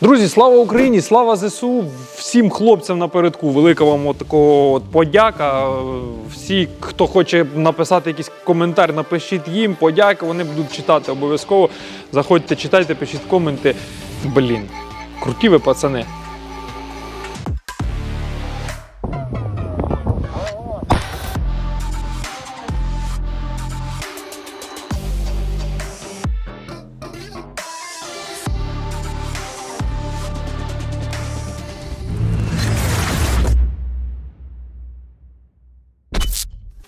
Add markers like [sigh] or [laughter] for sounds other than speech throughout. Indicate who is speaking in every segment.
Speaker 1: Друзі, слава Україні! Слава ЗСУ! Всім хлопцям напередку. Велика вам от такого от подяка. Всі, хто хоче написати якийсь коментар, напишіть їм. подяки. Вони будуть читати обов'язково. Заходьте, читайте, пишіть коменти. Блін, круті ви пацани.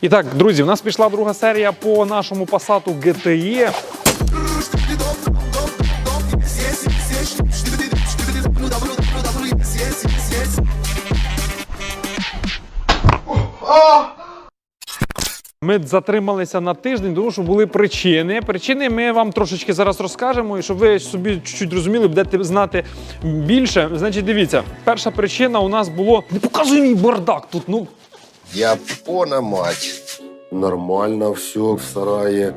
Speaker 1: І так, друзі, в нас пішла друга серія по нашому пасату GTE. Ми затрималися на тиждень, тому що були причини. Причини ми вам трошечки зараз розкажемо, і щоб ви собі чуть-чуть розуміли, будете знати більше. Значить, дивіться, перша причина у нас було. Не показуй мій бардак тут. Ну
Speaker 2: Япона мать. Нормально все в сарае.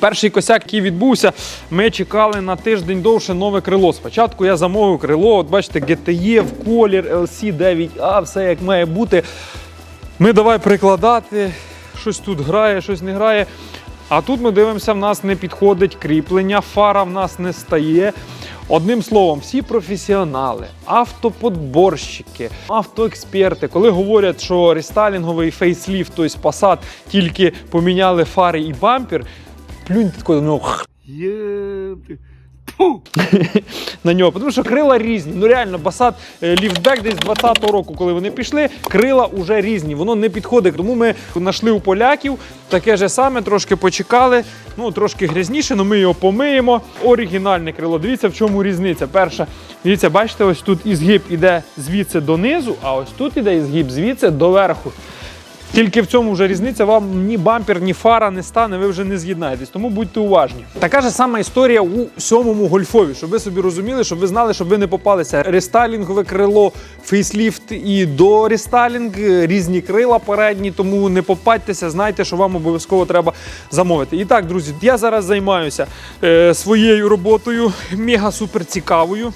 Speaker 1: Перший косяк, який відбувся, ми чекали на тиждень довше нове крило. Спочатку я замовив крило, от бачите, GTE в колір, LC 9A, все як має бути. Ми давай прикладати, щось тут грає, щось не грає. А тут ми дивимося, в нас не підходить кріплення, фара в нас не стає. Одним словом, всі професіонали, автоподборщики, автоексперти, коли говорять, що рестайлінговий фейсліфт, тобто Passat, тільки поміняли фари і бампер, плюньте тако до нього [laughs] на нього, тому що крила різні. Ну реально, Басат ліфтбек десь 20-го року, коли вони пішли, крила вже різні. Воно не підходить. Тому ми знайшли у поляків таке же саме, трошки почекали. Ну, трошки грязніше, але ми його помиємо. Оригінальне крило. Дивіться, в чому різниця. Перша, дивіться, бачите, ось тут ізгиб іде звідси донизу, а ось тут іде ізгиб звідси до верху. Тільки в цьому вже різниця, вам ні бампер, ні фара не стане, ви вже не з'єднаєтесь, тому будьте уважні. Така ж сама історія у сьомому гольфові, щоб ви собі розуміли, щоб ви знали, щоб ви не попалися. Рестайлінгове крило, фейсліфт і до рестайлінг, різні крила передні, тому не попадьтеся, знайте, що вам обов'язково треба замовити. І так, друзі, я зараз займаюся е, своєю роботою, мега супер цікавою.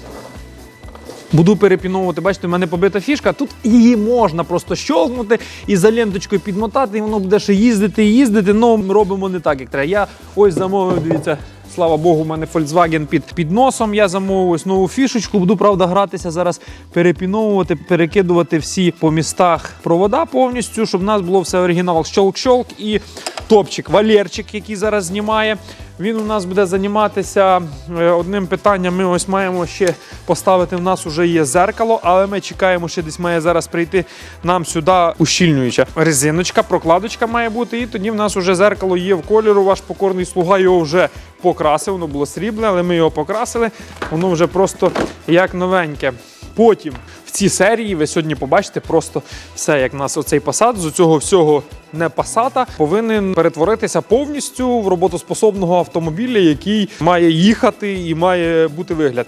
Speaker 1: Буду перепіновувати, бачите, в мене побита фішка. Тут її можна просто щолкнути і за ленточкою підмотати, і воно буде ще їздити і їздити. ми робимо не так, як треба. Я ось замовив, дивіться. Слава Богу, у мене Volkswagen під, під носом. Я замовив ось нову фішечку. Буду правда гратися зараз, перепіновувати, перекидувати всі по містах провода повністю, щоб в нас було все оригінал. Щолк-щолк і топчик, Валерчик, який зараз знімає. Він у нас буде займатися е, одним питанням. Ми ось маємо ще поставити. В нас вже є зеркало, але ми чекаємо, ще десь має зараз прийти нам сюди ущільнююча резиночка, прокладочка має бути. І тоді в нас вже зеркало є в кольору. Ваш покорний слуга його вже покрасив. Воно було срібне, але ми його покрасили. Воно вже просто як новеньке. Потім цій серії ви сьогодні побачите просто все, як у нас оцей пасад з цього всього не пасата повинен перетворитися повністю в роботоспособного автомобіля, який має їхати і має бути вигляд.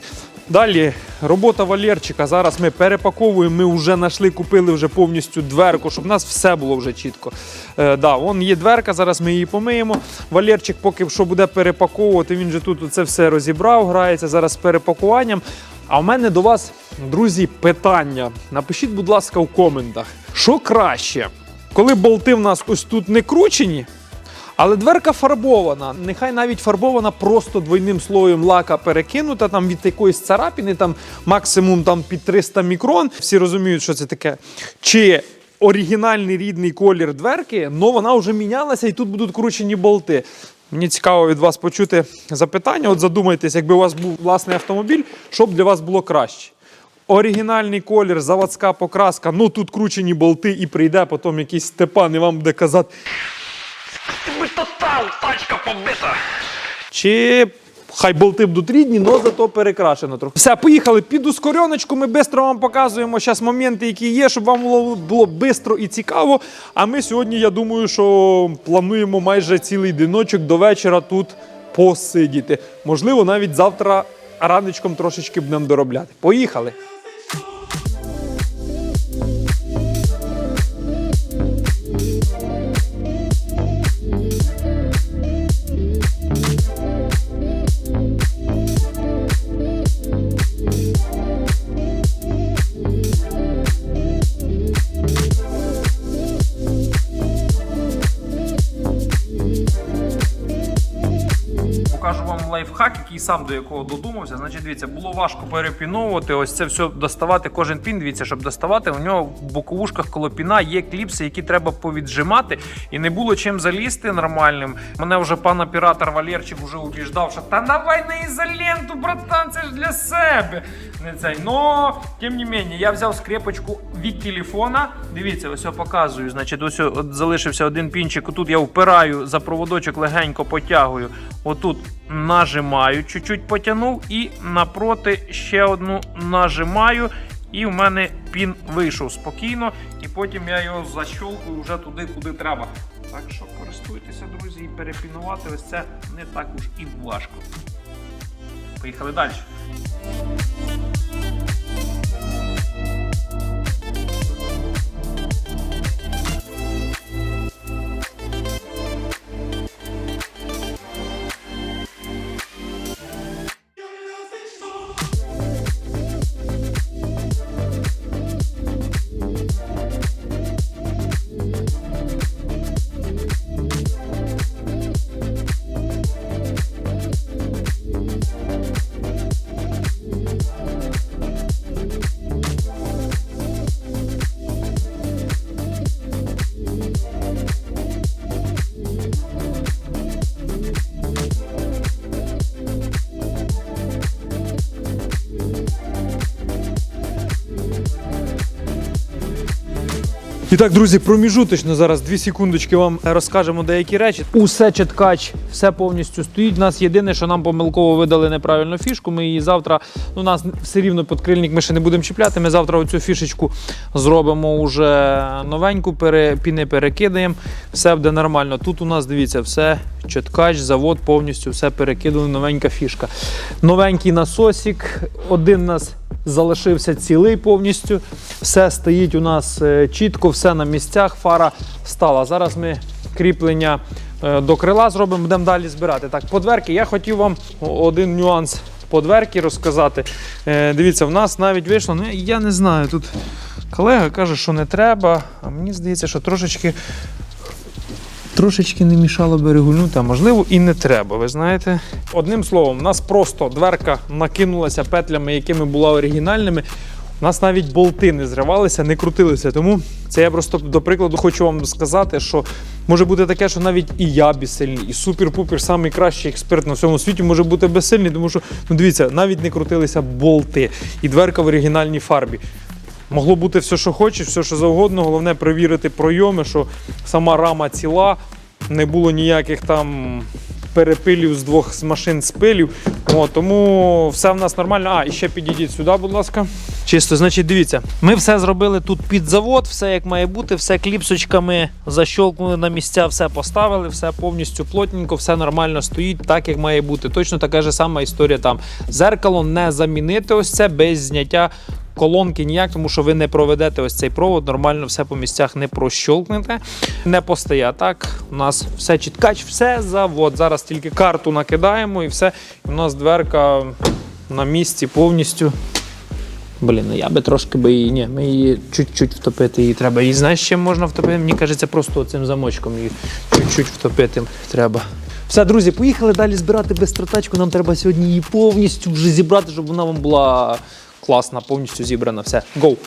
Speaker 1: Далі робота Валерчика. Зараз ми перепаковуємо. Ми вже знайшли, купили вже повністю дверку, щоб у нас все було вже чітко. Е, да, вон є дверка, зараз ми її помиємо. Валерчик, поки що буде перепаковувати, він же тут це все розібрав, грається зараз з перепакуванням. А в мене до вас, друзі, питання. Напишіть, будь ласка, в коментах, що краще, коли болти в нас ось тут не кручені, але дверка фарбована. Нехай навіть фарбована просто двойним слоєм лака перекинута там від якоїсь царапіни, там максимум там під 300 мікрон. Всі розуміють, що це таке. Чи оригінальний рідний колір дверки, але вона вже мінялася і тут будуть кручені болти. Мені цікаво від вас почути запитання. От задумайтесь, якби у вас був власний автомобіль, що б для вас було краще. Оригінальний колір, заводська покраска, ну тут кручені болти і прийде потім якийсь Степан і вам буде казати. «Ми тотал, тачка побита. Чи хай болти будуть рідні, але зато перекрашено трохи. Все, поїхали під ускореночку. Ми швидко вам показуємо зараз моменти, які є, щоб вам було, було швидко і цікаво. А ми сьогодні, я думаю, що плануємо майже цілий диночок до вечора тут посидіти. Можливо, навіть завтра раночком трошечки будемо доробляти. Поїхали! Який сам до якого додумався. Значить, дивіться, було важко перепіновувати. Ось це все доставати. Кожен пін. Дивіться, щоб доставати. У нього в боковушках коло піна є кліпси, які треба повіджимати, і не було чим залізти нормальним. Мене вже пан оператор Валерчик вже убіждав, що та давай на ізоленту, братан, це ж для себе. Не цей. Но, тим не менше, я взяв скрепочку від телефона. Дивіться, ось я показую. Значить, ось от залишився один пінчик. Тут я впираю за проводочок, легенько потягую. Отут нажимаю, чуть-чуть потягнув, і напроти ще одну нажимаю. І в мене пін вийшов спокійно, і потім я його защолкую вже туди, куди треба. Так що користуйтеся, друзі, і перепінувати ось це не так уж і важко. Поїхали далі. Так, друзі, проміжуточно зараз дві секундочки вам розкажемо деякі речі. Усе чіткач, все повністю стоїть. У нас єдине, що нам помилково видали неправильну фішку. Ми її завтра, ну нас все рівно підкрильник ми ще не будемо чіпляти. Ми завтра оцю фішечку зробимо вже новеньку, пере, піни перекидаємо. Все буде нормально. Тут у нас дивіться, все чіткач, завод повністю все перекидано, новенька фішка. Новенький насосик, один нас залишився цілий повністю. Все стоїть у нас е, чітко, все на місцях, фара стала. Зараз ми кріплення е, до крила зробимо, будемо далі збирати. Так, по дверки я хотів вам один нюанс по дверки розказати. Е, Дивіться, в нас навіть вийшло, ну я не знаю, тут колега каже, що не треба, а мені здається, що трошечки. Трошечки не мішало би регульнути, а можливо і не треба. Ви знаєте, одним словом, у нас просто дверка накинулася петлями, якими була оригінальними. У нас навіть болти не зривалися, не крутилися. Тому це я просто до прикладу хочу вам сказати, що може бути таке, що навіть і я безсильний, і супер-пупер, самий кращий експерт на всьому світі може бути безсильний, тому що ну дивіться, навіть не крутилися болти і дверка в оригінальній фарбі. Могло бути все, що хочеш, все, що завгодно. Головне перевірити пройоми, що сама рама ціла, не було ніяких там перепилів з двох з машин спилів. О, тому все в нас нормально. А, і ще підійдіть сюди, будь ласка. Чисто, значить, дивіться, ми все зробили тут під завод, все як має бути, все кліпсочками защолкнули на місця, все поставили, все повністю плотненько, все нормально стоїть, так як має бути. Точно така ж сама історія там. Зеркало не замінити ось це без зняття колонки ніяк, тому що ви не проведете ось цей провод, нормально все по місцях не прощолкнете, не постає. Так, у нас все чіткач, все завод. Зараз тільки карту накидаємо і все. І у нас дверка на місці повністю. Блін, ну я би трошки би її. Ні, ми її чуть-чуть втопити. Її треба. І знаєш, чим можна втопити? Мені кажеться, просто цим замочком її чуть-чуть втопити треба. Все, друзі, поїхали далі збирати безстратачку. Нам треба сьогодні її повністю вже зібрати, щоб вона вам була класна, повністю зібрана. Все, go!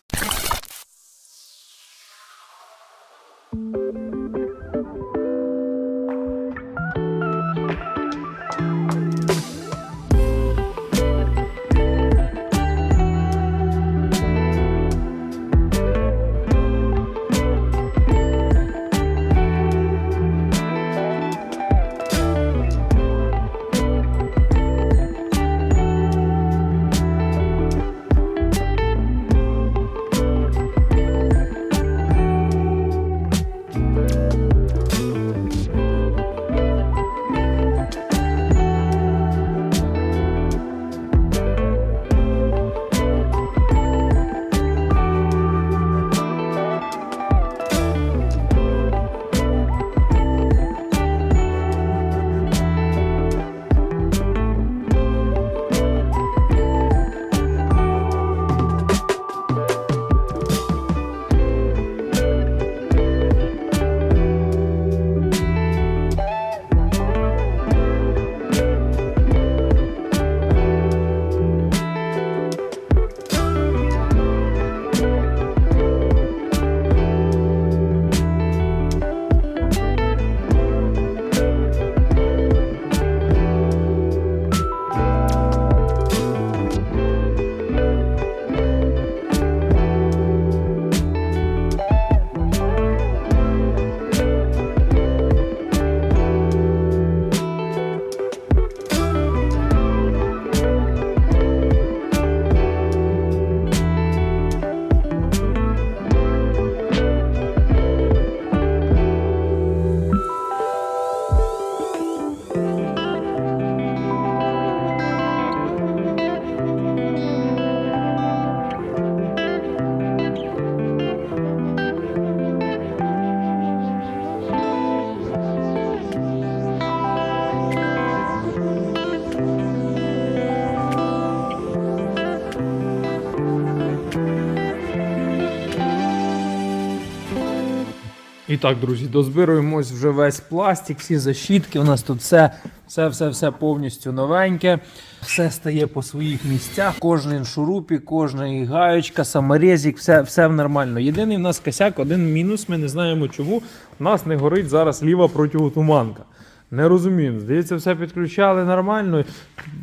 Speaker 1: І так, друзі, дозбируємось вже весь пластик, всі защітки. У нас тут все, все, все, все повністю новеньке. Все стає по своїх місцях. Кожен шурупік, кожна гаєчка, саморезик, все, все нормально. Єдиний в нас косяк, один мінус. Ми не знаємо чому. У нас не горить зараз ліва противотуманка. Не розумію. Здається, все підключали нормально.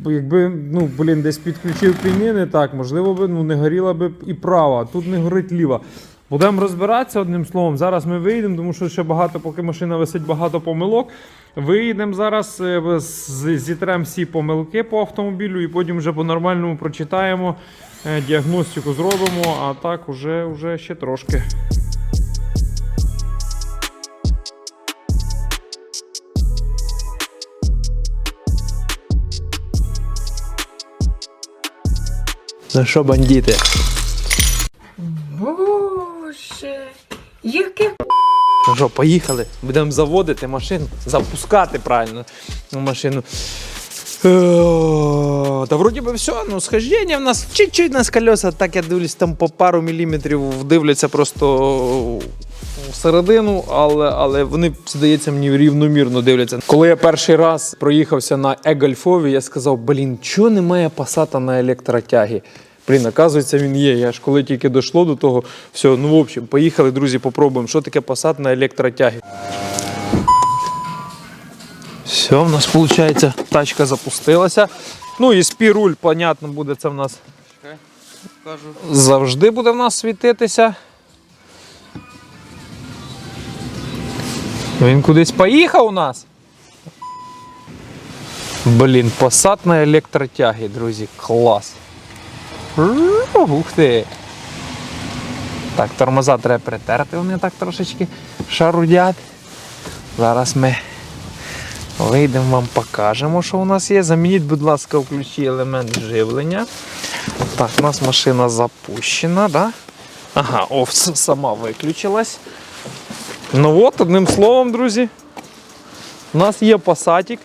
Speaker 1: Якби, ну, блін, десь підключив піни не так, можливо, би ну, не горіла би і права, тут не горить ліва. Будемо розбиратися одним словом. Зараз ми вийдемо, тому що ще багато, поки машина висить, багато помилок. Виїдемо зараз, е, зітремо всі помилки по автомобілю і потім вже по-нормальному прочитаємо, е, діагностику зробимо, а так уже, уже ще трошки. Ну що, бандити?
Speaker 3: Яке
Speaker 1: Ну що, поїхали, будемо заводити машину, запускати правильно машину. Е, Та вроді би все, ну схождення в нас чуть-чуть на колеса, так я дивлюсь, там по пару міліметрів дивляться просто всередину, але, але вони, здається, мені рівномірно дивляться. Коли я перший раз проїхався на Егольфові, я сказав, блін, чого немає пасата на електротягі? Блін, оказується, він є. Я ж коли тільки дійшло до того, все, ну в общем, поїхали, друзі, попробуємо, що таке пасат на електротягі. Все, в нас виходить, тачка запустилася. Ну і спі-руль, понятно, буде це в нас. Завжди буде в нас світитися. Він кудись поїхав у нас. Блін, посад на електротягі, друзі, клас. Ух ти. Так, тормоза треба притерти, вони так трошечки шарудять. Зараз ми вийдемо, вам покажемо, що у нас є. Замініть, будь ласка, включи елемент живлення. Так, у нас машина запущена, да? Ага, о, с- сама виключилась. Ну от, одним словом, друзі. У нас є пасатік.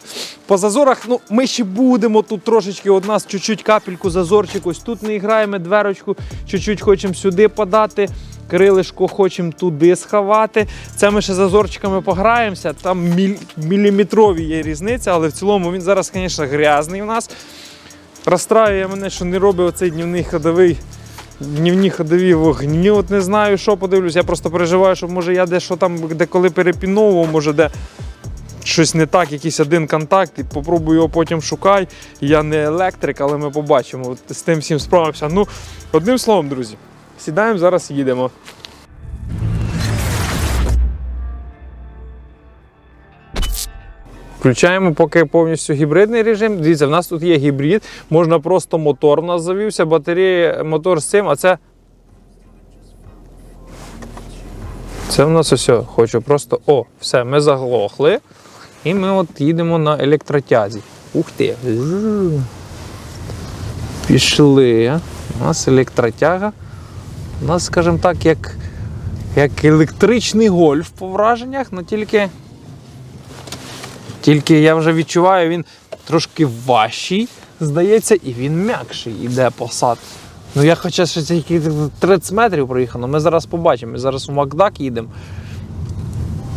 Speaker 1: По зазорах, ну, ми ще будемо тут трошечки, от нас чуть-чуть капельку зазорчик. Ось тут не граємо дверочку, чуть-чуть хочемо сюди подати. Крилишко хочемо туди сховати. Це ми ще зазорчиками пограємося. Там міль, міліметрові є різниця, але в цілому він зараз, звісно, грязний у нас. Розстраює мене, що не робить оцей днівний ходовий. Днівні ходові вогні. От не знаю, що подивлюсь. Я просто переживаю, що може я дещо там деколи перепіновував, може де щось не так, якийсь один контакт, і попробую його потім шукай. Я не електрик, але ми побачимо. От з тим всім справився. Ну, одним словом, друзі, сідаємо, зараз їдемо. Включаємо поки повністю гібридний режим. Дивіться, в нас тут є гібрид, можна просто мотор у нас завівся, батарея, мотор з цим, а це. Це в нас ось. Хочу просто. О, все, ми заглохли. І ми от їдемо на електротязі. Ух ти! Пішли. У нас електротяга. У нас, скажімо так, як, як електричний гольф по враженнях, але тільки. Тільки я вже відчуваю, він трошки важчий, здається, і він м'якший іде посад. Ну я хоча ще тільки 30 метрів проїхав, але ми зараз побачимо. Ми зараз у Макдак їдемо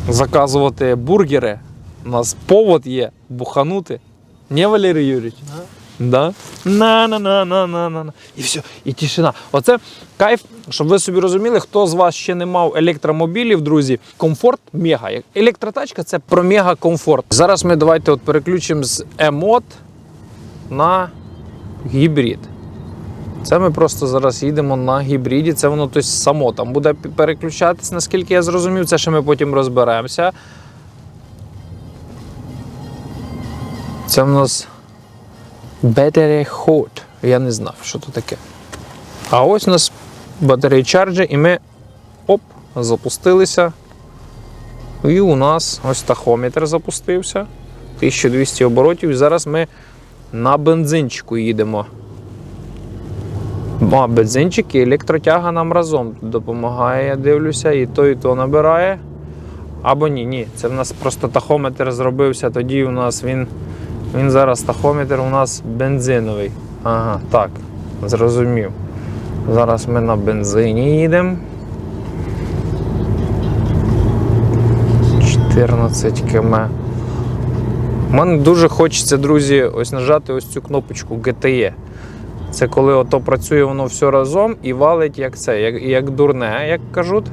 Speaker 1: заказувати бургери. У нас повод є буханути. Не, Валерій Юрійович? Да? На на на на на на на І все, і тишина. Оце кайф, щоб ви собі розуміли, хто з вас ще не мав електромобілів, друзі. Комфорт мега. Електротачка це про мега комфорт. Зараз ми давайте от переключимо з емот на гібрид. Це ми просто зараз їдемо на гібриді. Це воно тобто, само там буде переключатись, наскільки я зрозумів. Це ще ми потім розберемося. Це в нас Hot. Я не знав, що це таке. А ось у нас батарея чарджі, і ми оп, запустилися. І у нас ось тахометр запустився. 1200 оборотів. І зараз ми на бензинчику їдемо. А бензинчик і електротяга нам разом допомагає, я дивлюся, і то, і то набирає. Або ні, ні. Це в нас просто тахометр зробився, тоді у нас він. Він зараз тахометр у нас бензиновий. Ага, так, зрозумів. Зараз ми на бензині їдемо. 14 км. У мене дуже хочеться, друзі, ось нажати ось цю кнопочку GTE. Це коли ото працює воно все разом і валить як це, як, як дурне, як кажуть.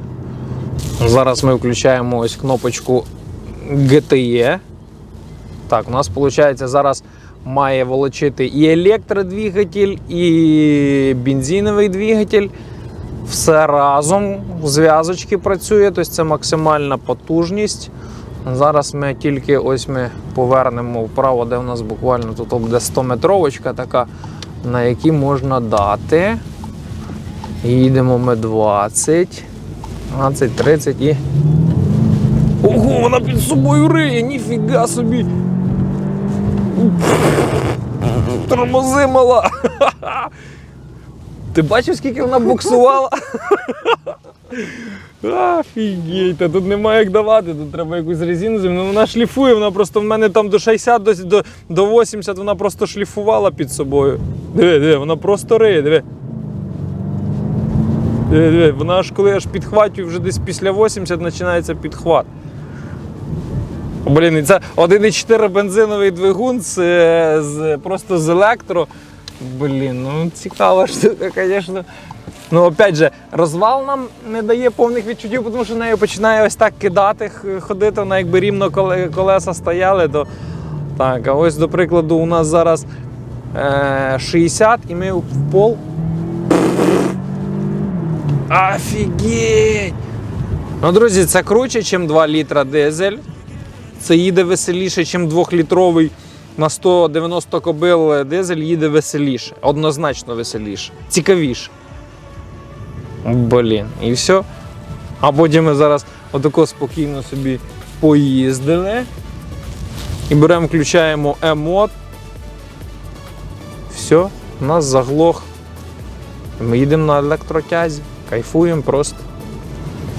Speaker 1: Зараз ми включаємо ось кнопочку GTE. Так, у нас виходить зараз має волочити і електродвигатель, і бензиновий двигатель. Все разом зв'язочки працює, тобто це максимальна потужність. Зараз ми тільки ось ми повернемо вправо, де у нас буквально тут буде 100-метровочка така, на якій можна дати. Їдемо ми 20, 20, 30 і. Ого, вона під собою риє, ніфіга собі. Тормози мала. Ти бачив, скільки вона буксувала? Офігеть, та тут немає як давати, тут треба якусь резину. Ну, вона шліфує, вона просто в мене там до 60, до, до, до 80 вона просто шліфувала під собою. Диви, диви, вона просто риє, диви. Диви, диви, вона аж коли аж підхватює, вже десь після 80 починається підхват. Блін, і це 1,4 бензиновий двигун з, з, просто з електро. Блін, ну цікава штука, звісно. Ну, опять же, розвал нам не дає повних відчуттів, тому що нею починає ось так кидати, ходити, вона якби рівно колеса стояли. То... Так, а ось, до прикладу, у нас зараз е, 60 і ми в пол. Офігеть! Ну, друзі, це круче, ніж 2 літра дизель. Це їде веселіше, ніж 2-літровий на 190 кобил дизель їде веселіше. Однозначно веселіше. Цікавіше. Блін, і все. А потім ми зараз отако спокійно собі поїздили. І беремо, включаємо емод. Все, у нас заглох. Ми їдемо на електротязі, кайфуємо просто.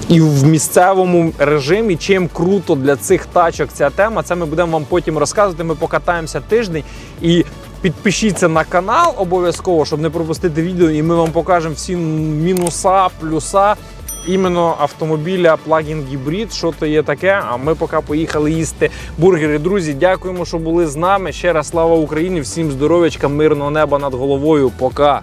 Speaker 1: І в місцевому режимі, чим круто для цих тачок ця тема, це ми будемо вам потім розказувати. Ми покатаємося тиждень і підпишіться на канал обов'язково, щоб не пропустити відео, і ми вам покажемо всі мінуса, плюса іменно автомобіля Plug-in Hybrid, що то є таке. А ми поки поїхали їсти бургери. Друзі, дякуємо, що були з нами. Ще раз слава Україні! Всім здоров'ячка, мирного неба над головою. Пока!